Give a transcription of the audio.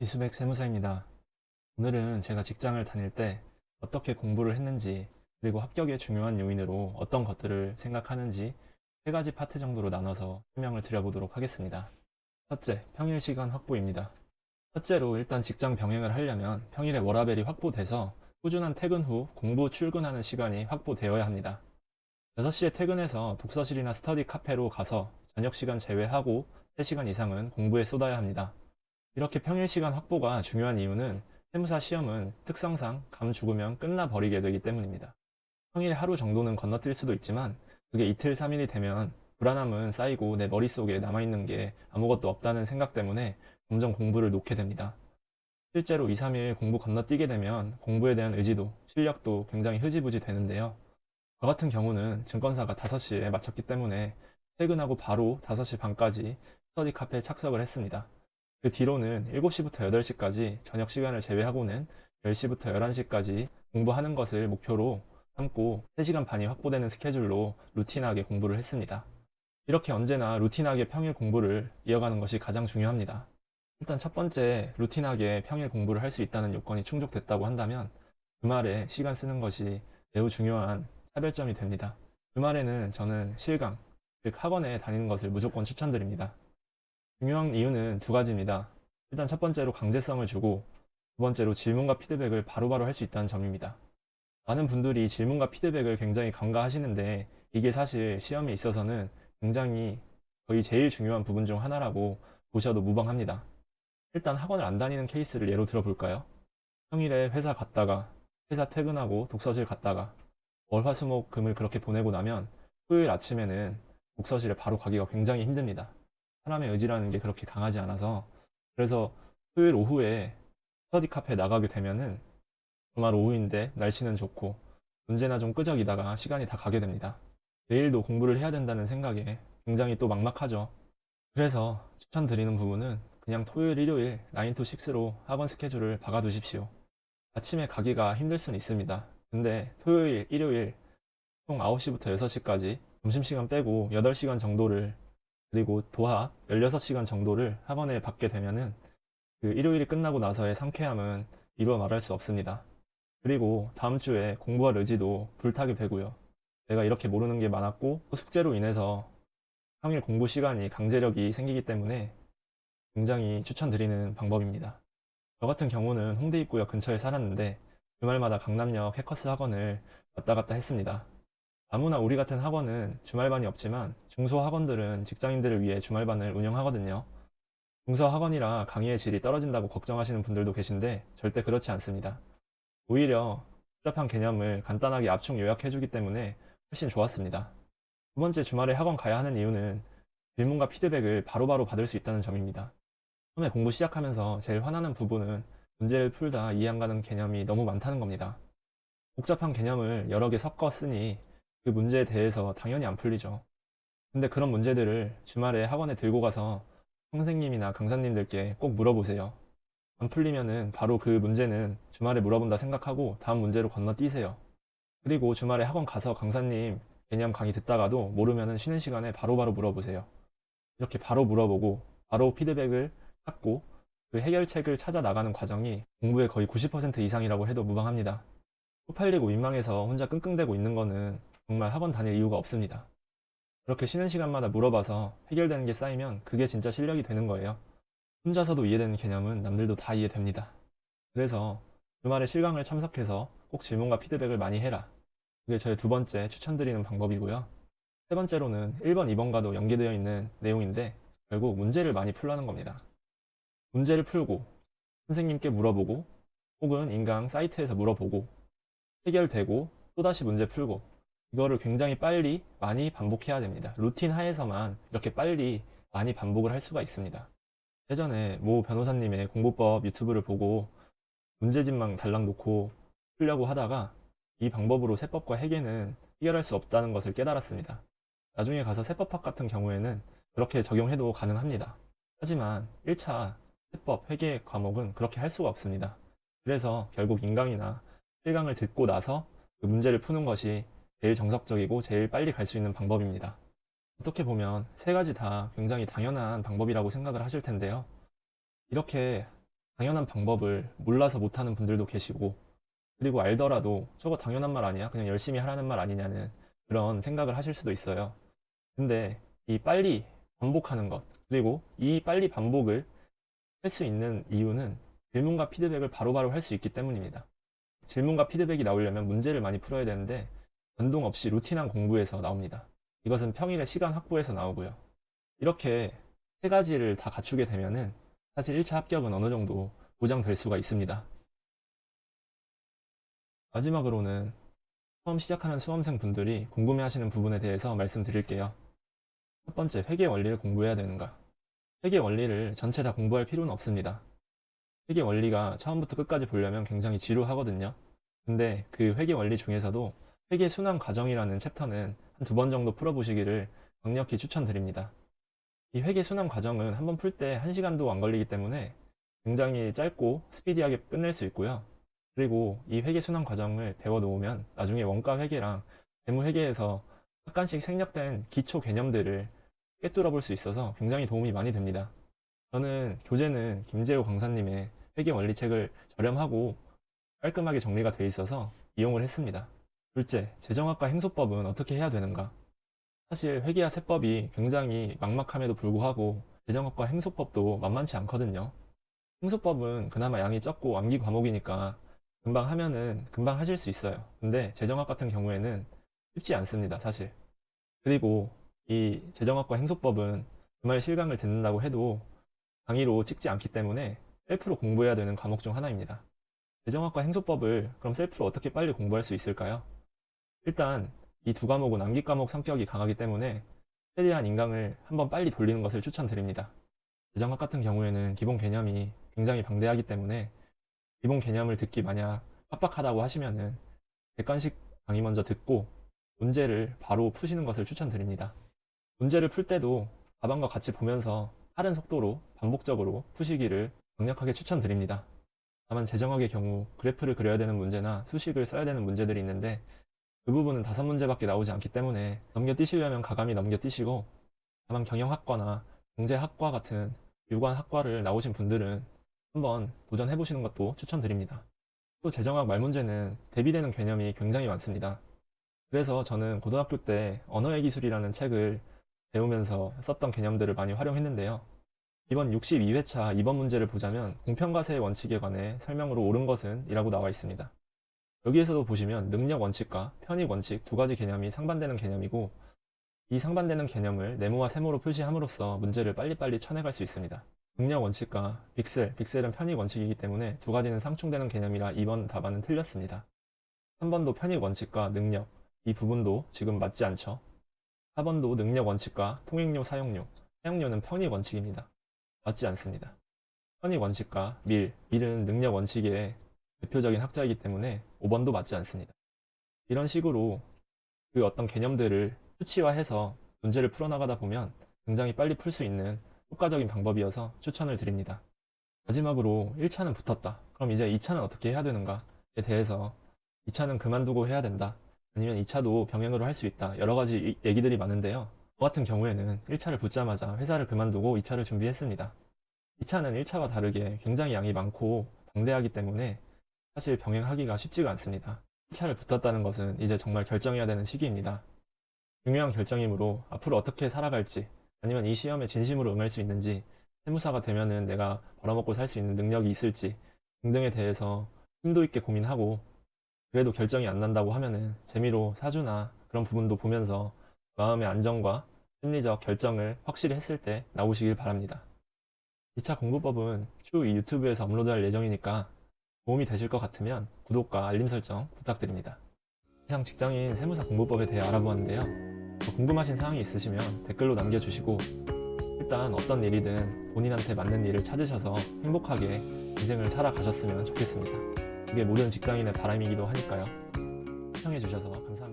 이수백 세무사입니다. 오늘은 제가 직장을 다닐 때 어떻게 공부를 했는지, 그리고 합격의 중요한 요인으로 어떤 것들을 생각하는지 세 가지 파트 정도로 나눠서 설명을 드려보도록 하겠습니다. 첫째, 평일 시간 확보입니다. 첫째로 일단 직장 병행을 하려면 평일에 워라벨이 확보돼서 꾸준한 퇴근 후 공부 출근하는 시간이 확보되어야 합니다. 6시에 퇴근해서 독서실이나 스터디 카페로 가서 저녁 시간 제외하고 3시간 이상은 공부에 쏟아야 합니다. 이렇게 평일 시간 확보가 중요한 이유는 세무사 시험은 특성상 감 죽으면 끝나버리게 되기 때문입니다. 평일 하루 정도는 건너뛸 수도 있지만 그게 이틀, 3일이 되면 불안함은 쌓이고 내 머릿속에 남아있는 게 아무것도 없다는 생각 때문에 점점 공부를 놓게 됩니다. 실제로 2, 3일 공부 건너뛰게 되면 공부에 대한 의지도 실력도 굉장히 흐지부지 되는데요. 저 같은 경우는 증권사가 5시에 마쳤기 때문에 퇴근하고 바로 5시 반까지 스터디 카페에 착석을 했습니다. 그 뒤로는 7시부터 8시까지 저녁 시간을 제외하고는 10시부터 11시까지 공부하는 것을 목표로 삼고 3시간 반이 확보되는 스케줄로 루틴하게 공부를 했습니다. 이렇게 언제나 루틴하게 평일 공부를 이어가는 것이 가장 중요합니다. 일단 첫 번째, 루틴하게 평일 공부를 할 수 있다는 요건이 충족됐다고 한다면 주말에 시간 쓰는 것이 매우 중요한 차별점이 됩니다. 주말에는 저는 실강, 즉 학원에 다니는 것을 무조건 추천드립니다. 중요한 이유는 두 가지입니다. 일단 첫 번째로 강제성을 주고 두 번째로 질문과 피드백을 바로바로 할 수 있다는 점입니다. 많은 분들이 질문과 피드백을 굉장히 간과하시는데 이게 사실 시험에 있어서는 굉장히 거의 제일 중요한 부분 중 하나라고 보셔도 무방합니다. 일단 학원을 안 다니는 케이스를 예로 들어볼까요? 평일에 회사 갔다가 회사 퇴근하고 독서실 갔다가 월, 화, 수, 목, 금을 그렇게 보내고 나면 토요일 아침에는 독서실에 바로 가기가 굉장히 힘듭니다. 사람의 의지라는 게 그렇게 강하지 않아서 그래서 토요일 오후에 스터디 카페에 나가게 되면은 주말 오후인데 날씨는 좋고 언제나 좀 끄적이다가 시간이 다 가게 됩니다. 내일도 공부를 해야 된다는 생각에 굉장히 또 막막하죠. 그래서 추천드리는 부분은 그냥 토요일, 일요일 9to6로 학원 스케줄을 박아두십시오. 아침에 가기가 힘들 수는 있습니다. 근데 토요일, 일요일 총 9시부터 6시까지 점심시간 빼고 8시간 정도를 그리고 도합 16시간 정도를 학원에 받게 되면은 그 일요일이 끝나고 나서의 상쾌함은 이루어 말할 수 없습니다. 그리고 다음 주에 공부할 의지도 불타게 되고요. 내가 이렇게 모르는 게 많았고 숙제로 인해서 평일 공부 시간이 강제력이 생기기 때문에 굉장히 추천드리는 방법입니다. 저 같은 경우는 홍대 입구역 근처에 살았는데 주말마다 강남역 해커스 학원을 왔다 갔다 했습니다. 아무나 우리 같은 학원은 주말반이 없지만 중소 학원들은 직장인들을 위해 주말반을 운영하거든요. 중소 학원이라 강의의 질이 떨어진다고 걱정하시는 분들도 계신데 절대 그렇지 않습니다. 오히려 복잡한 개념을 간단하게 압축 요약해주기 때문에 훨씬 좋았습니다. 두 번째 주말에 학원 가야 하는 이유는 질문과 피드백을 바로바로 받을 수 있다는 점입니다. 처음에 공부 시작하면서 제일 화나는 부분은 문제를 풀다 이해 안 가는 개념이 너무 많다는 겁니다. 복잡한 개념을 여러 개 섞어 쓰니 그 문제에 대해서 당연히 안 풀리죠. 근데 그런 문제들을 주말에 학원에 들고 가서 선생님이나 강사님들께 꼭 물어보세요. 안 풀리면은 바로 그 문제는 주말에 물어본다 생각하고 다음 문제로 건너뛰세요. 그리고 주말에 학원 가서 강사님 개념 강의 듣다가도 모르면은 쉬는 시간에 바로바로 물어보세요. 이렇게 바로 물어보고 바로 피드백을 찾고 그 해결책을 찾아 나가는 과정이 공부의 거의 90% 이상이라고 해도 무방합니다. 쪽팔리고 민망해서 혼자 끙끙대고 있는 거는 정말 학원 다닐 이유가 없습니다. 그렇게 쉬는 시간마다 물어봐서 해결되는 게 쌓이면 그게 진짜 실력이 되는 거예요. 혼자서도 이해되는 개념은 남들도 다 이해됩니다. 그래서 주말에 실강을 참석해서 꼭 질문과 피드백을 많이 해라. 그게 저의 두 번째 추천드리는 방법이고요. 세 번째로는 1번, 2번과도 연계되어 있는 내용인데 결국 문제를 많이 풀라는 겁니다. 문제를 풀고 선생님께 물어보고 혹은 인강 사이트에서 물어보고 해결되고 또다시 문제 풀고 이거를 굉장히 빨리 많이 반복해야 됩니다. 루틴 하에서만 이렇게 빨리 많이 반복을 할 수가 있습니다. 예전에 모 변호사님의 공부법 유튜브를 보고 문제집만 달랑 놓고 풀려고 하다가 이 방법으로 세법과 해계는 해결할 수 없다는 것을 깨달았습니다. 나중에 가서 세법학 같은 경우에는 그렇게 적용해도 가능합니다. 하지만 1차 세법 회계 과목은 그렇게 할 수가 없습니다. 그래서 결국 인강이나 실강을 듣고 나서 그 문제를 푸는 것이 제일 정석적이고 제일 빨리 갈 수 있는 방법입니다. 어떻게 보면 세 가지 다 굉장히 당연한 방법이라고 생각을 하실 텐데요. 이렇게 당연한 방법을 몰라서 못하는 분들도 계시고 그리고 알더라도 저거 당연한 말 아니야? 그냥 열심히 하라는 말 아니냐는 그런 생각을 하실 수도 있어요. 근데 이 빨리 반복하는 것 그리고 이 빨리 반복을 할 수 있는 이유는 질문과 피드백을 바로바로 할 수 있기 때문입니다. 질문과 피드백이 나오려면 문제를 많이 풀어야 되는데 변동 없이 루틴한 공부에서 나옵니다. 이것은 평일에 시간 확보해서 나오고요. 이렇게 세 가지를 다 갖추게 되면은 사실 1차 합격은 어느 정도 보장될 수가 있습니다. 마지막으로는 처음 시작하는 수험생 분들이 궁금해하시는 부분에 대해서 말씀드릴게요. 첫 번째, 회계 원리를 공부해야 되는가? 회계 원리를 전체 다 공부할 필요는 없습니다. 회계 원리가 처음부터 끝까지 보려면 굉장히 지루하거든요. 근데 그 회계 원리 중에서도 회계 순환 과정이라는 챕터는 한 두 번 정도 풀어보시기를 강력히 추천드립니다. 이 회계 순환 과정은 한번 풀때 1시간도 안 걸리기 때문에 굉장히 짧고 스피디하게 끝낼 수 있고요. 그리고 이 회계 순환 과정을 배워 놓으면 나중에 원가 회계랑 재무 회계에서 약간씩 생략된 기초 개념들을 꿰뚫어 볼 수 있어서 굉장히 도움이 많이 됩니다. 저는 교재는 김재호 강사님의 회계 원리 책을 저렴하고 깔끔하게 정리가 돼 있어서 이용을 했습니다. 둘째, 재정학과 행소법은 어떻게 해야 되는가? 사실 회계와 세법이 굉장히 막막함에도 불구하고 재정학과 행소법도 만만치 않거든요. 행소법은 그나마 양이 적고 암기 과목이니까 금방 하면은 금방 하실 수 있어요. 근데 재정학 같은 경우에는 쉽지 않습니다, 사실. 그리고 이 재정학과 행소법은 주말 실강을 듣는다고 해도 강의로 찍지 않기 때문에 셀프로 공부해야 되는 과목 중 하나입니다. 재정학과 행소법을 그럼 셀프로 어떻게 빨리 공부할 수 있을까요? 일단 이 두 과목은 암기 과목 성격이 강하기 때문에 최대한 인강을 한번 빨리 돌리는 것을 추천드립니다. 재정학 같은 경우에는 기본 개념이 굉장히 방대하기 때문에 기본 개념을 듣기 만약 빡빡하다고 하시면은 객관식 강의 먼저 듣고 문제를 바로 푸시는 것을 추천드립니다. 문제를 풀 때도 가방과 같이 보면서 빠른 속도로 반복적으로 푸시기를 강력하게 추천드립니다. 다만 재정학의 경우 그래프를 그려야 되는 문제나 수식을 써야 되는 문제들이 있는데 그 부분은 다섯 문제밖에 나오지 않기 때문에 넘겨뛰시려면 가감히 넘겨뛰시고 다만 경영학과나 경제학과 같은 유관 학과를 나오신 분들은 한번 도전해 보시는 것도 추천드립니다. 또 재정학 말문제는 대비되는 개념이 굉장히 많습니다. 그래서 저는 고등학교 때 언어의 기술이라는 책을 배우면서 썼던 개념들을 많이 활용했는데요. 이번 62회차 2번 문제를 보자면 공평과세의 원칙에 관해 설명으로 옳은 것은 이라고 나와 있습니다. 여기에서도 보시면 능력 원칙과 편익 원칙 두 가지 개념이 상반되는 개념이고 이 상반되는 개념을 네모와 세모로 표시함으로써 문제를 빨리빨리 쳐내갈 수 있습니다. 능력 원칙과 빅셀, 빅셀은 편익 원칙이기 때문에 두 가지는 상충되는 개념이라 2번 답안은 틀렸습니다. 3번도 편익 원칙과 능력, 이 부분도 지금 맞지 않죠. 4번도 능력 원칙과 통행료 사용료, 사용료는 편익 원칙입니다. 맞지 않습니다. 편익 원칙과 밀, 밀은 능력 원칙의 대표적인 학자이기 때문에 5번도 맞지 않습니다. 이런 식으로 그 어떤 개념들을 수치화해서 문제를 풀어나가다 보면 굉장히 빨리 풀 수 있는 효과적인 방법이어서 추천을 드립니다. 마지막으로 1차는 붙었다. 그럼 이제 2차는 어떻게 해야 되는가에 대해서 2차는 그만두고 해야 된다. 아니면 2차도 병행으로 할 수 있다. 여러 가지 이- 얘기들이 많은데요. 저 같은 경우에는 1차를 붙자마자 회사를 그만두고 2차를 준비했습니다. 2차는 1차와 다르게 굉장히 양이 많고 방대하기 때문에 사실 병행하기가 쉽지가 않습니다. 1차를 붙었다는 것은 이제 정말 결정해야 되는 시기입니다. 중요한 결정이므로 앞으로 어떻게 살아갈지 아니면 이 시험에 진심으로 응할 수 있는지 세무사가 되면은 내가 벌어먹고 살 수 있는 능력이 있을지 등등에 대해서 심도 있게 고민하고 그래도 결정이 안 난다고 하면은 재미로 사주나 그런 부분도 보면서 마음의 안정과 심리적 결정을 확실히 했을 때 나오시길 바랍니다. 2차 공부법은 추후 이 유튜브에서 업로드할 예정이니까 도움이 되실 것 같으면 구독과 알림 설정 부탁드립니다. 이상 직장인 세무사 공부법에 대해 알아보았는데요. 더 궁금하신 사항이 있으시면 댓글로 남겨주시고 일단 어떤 일이든 본인한테 맞는 일을 찾으셔서 행복하게 인생을 살아가셨으면 좋겠습니다. 그게 모든 직장인의 바람이기도 하니까요. 시청해주셔서 감사합니다.